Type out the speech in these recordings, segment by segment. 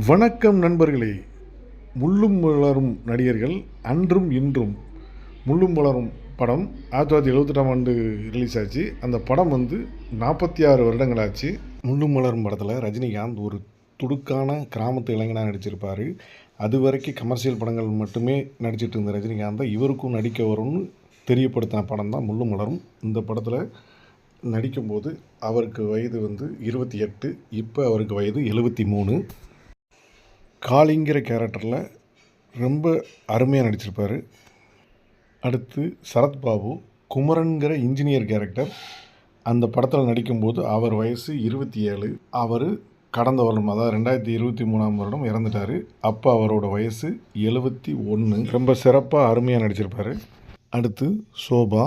வணக்கம் நண்பர்களே. முள்ளும் வளரும் நடிகர்கள் அன்றும் இன்றும் முள்ளும் மலரும் படம் ஆயிரத்தி தொள்ளாயிரத்தி எழுபத்தெட்டாம் ஆண்டு ரிலீஸ் ஆச்சு. அந்த படம் வந்து நாற்பத்தி ஆறு வருடங்கள் ஆச்சு முள்ளும் வளரும் படத்தில் ரஜினிகாந்த் ஒரு துடுக்கான கிராமத்து இளைஞனாக நடிச்சிருப்பார். அது வரைக்கும் கமர்ஷியல் படங்கள் மட்டுமே நடிச்சிட்டு இருந்த ரஜினிகாந்தை இவருக்கும் நடிக்க வரும்னு தெரியப்படுத்தின படம் தான் முள்ளும் மலரும் இந்த படத்தில் நடிக்கும்போது அவருக்கு வயது வந்து இருபத்தி எட்டு இப்போ அவருக்கு வயது எழுபத்தி மூணு. காளிங்கிற கேரக்டரில் ரொம்ப அருமையாக நடிச்சிருப்பார். அடுத்து சரத்பாபு குமரன்கிற இன்ஜினியர் கேரக்டர் அந்த படத்தில் நடிக்கும்போது அவர் வயசு இருபத்தி ஏழு அவர் கடந்த வருடம் அதாவது ரெண்டாயிரத்தி இருபத்தி மூணாம் வருடம் இறந்துட்டார். அப்போ அவரோட வயசு எழுபத்தி ஒன்று ரொம்ப சிறப்பாக அருமையாக நடிச்சிருப்பார். அடுத்து சோபா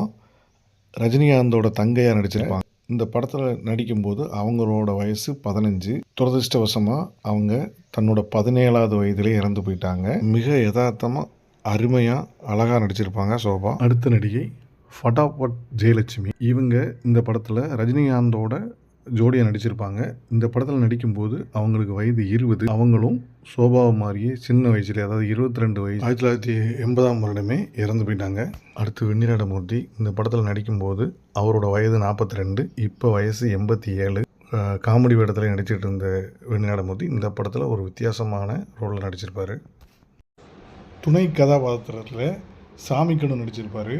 ரஜினிகாந்தோட தங்கையாக நடிச்சிருப்பாங்க. இந்த படத்தில் நடிக்கும்போது அவங்களோட வயசு பதினஞ்சு. துரதிருஷ்டவசமாக அவங்க தன்னோட பதினேழாவது வயதிலே இறந்து போயிட்டாங்க. மிக யதார்த்தமாக அருமையாக அழகாக நடிச்சிருப்பாங்க சோபா. அடுத்த நடிகை ஃபட்டாபட் ஜெயலட்சுமி. இவங்க இந்த படத்தில் ரஜினிகாந்தோட ஜோடியாக நடிச்சிருப்பாங்க. இந்த படத்தில் நடிக்கும்போது அவங்களுக்கு வயது இருபது. அவங்களும் சோபாவை மாதிரியே சின்ன வயசுல அதாவது இருபத்தி ரெண்டு வயசு ஆயிரத்தி தொள்ளாயிரத்தி எண்பதாம் வருடமே இறந்து போயிட்டாங்க. அடுத்து வெண்ணிராடமூர்த்தி இந்த படத்தில் நடிக்கும்போது அவரோட வயது நாற்பத்தி ரெண்டு இப்போ வயசு எண்பத்தி ஏழு. காமெடி வேடத்தில் நடிச்சிட்டு இருந்த வெண்ணிராடமூர்த்தி இந்த படத்தில் ஒரு வித்தியாசமான ரோலில் நடிச்சிருப்பார். துணை கதாபாத்திரத்தில் சாமிக்கணும் நடிச்சிருப்பார்.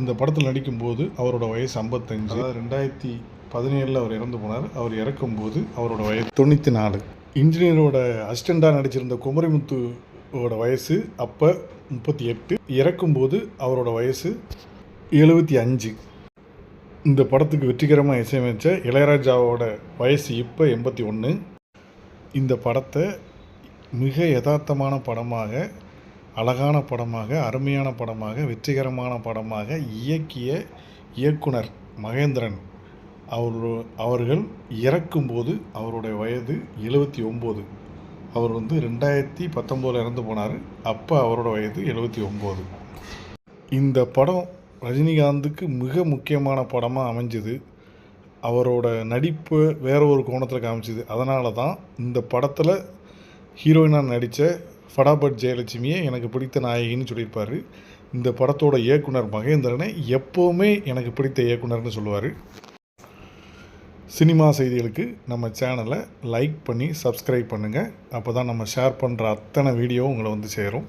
இந்த படத்தில் நடிக்கும்போது அவரோட வயசு ஐம்பத்தஞ்சு. ரெண்டாயிரத்தி பதினேழில் அவர் இறந்து போனார். அவர் இறக்கும்போது அவரோட வயது தொண்ணூற்றி நாலு இன்ஜினியரோட அசிஸ்டண்ட்டாக நடிச்சிருந்த குமரிமுத்துவோட வயசு அப்போ முப்பத்தி எட்டு. இறக்கும்போது அவரோட வயசு எழுபத்தி அஞ்சு. இந்த படத்துக்கு வெற்றிகரமாக இசையமைச்ச இளையராஜாவோட வயசு இப்போ எண்பத்தி ஒன்று இந்த படத்தை மிக யதார்த்தமான படமாக அழகான படமாக அருமையான படமாக வெற்றிகரமான படமாக இயக்கிய இயக்குனர் மகேந்திரன் அவர் அவர்கள் இறக்கும்போது அவருடைய வயது எழுபத்தி ஒம்பது. அவர் வந்து ரெண்டாயிரத்தி பத்தொம்போதில் இறந்து போனார். அப்போ அவரோட வயது எழுபத்தி ஒம்பது. இந்த படம் ரஜினிகாந்துக்கு மிக முக்கியமான படமாக அமைஞ்சது. அவரோட நடிப்பு வேற ஒரு கோணத்தில் காமிச்சிது. அதனால தான் இந்த படத்தில் ஹீரோயினாக நடித்த ஃபடாபட் ஜெயலட்சுமியை எனக்கு பிடித்த நாயகின்னு சொல்லியிருப்பார். இந்த படத்தோட இயக்குனர் மகேந்திரனை எப்போவுமே எனக்கு பிடித்த இயக்குனர்னு சொல்லுவார். சினிமா செய்திகளுக்கு நம்ம சேனலை லைக் பண்ணி சப்ஸ்கிரைப் பண்ணுங்கள் அப்போ தான் நம்ம ஷேர் பண்ணுற அத்தனை வீடியோவும் உங்களை வந்து சேரும்.